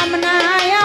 i'm in Ramanaya.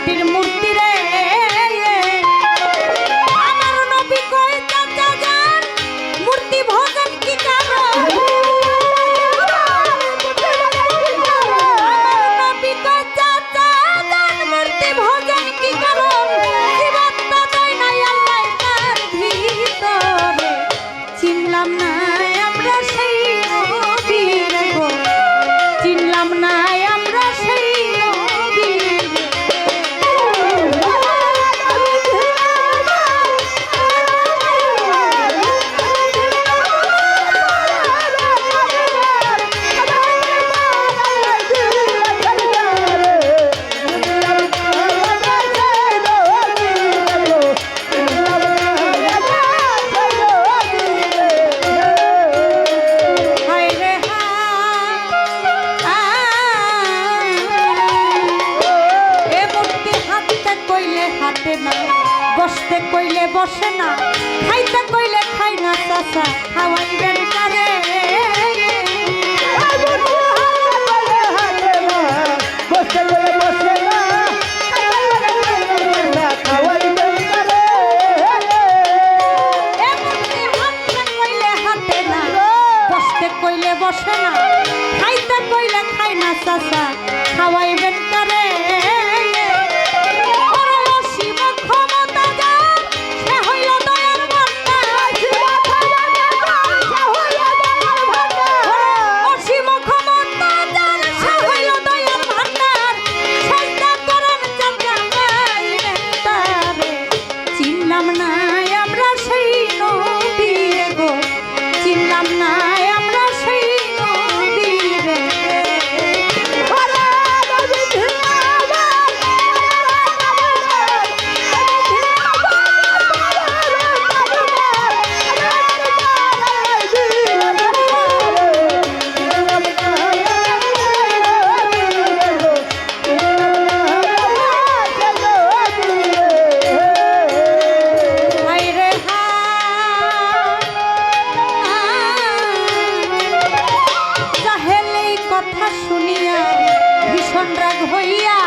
মাটির মূর্তি হাঁটতে কইলে হাতে না, বসতে কইলে বসে না, খাইতে কইলে খাই না চাষা খাওয়াইবেন কারে? এখন রাগ হইয়া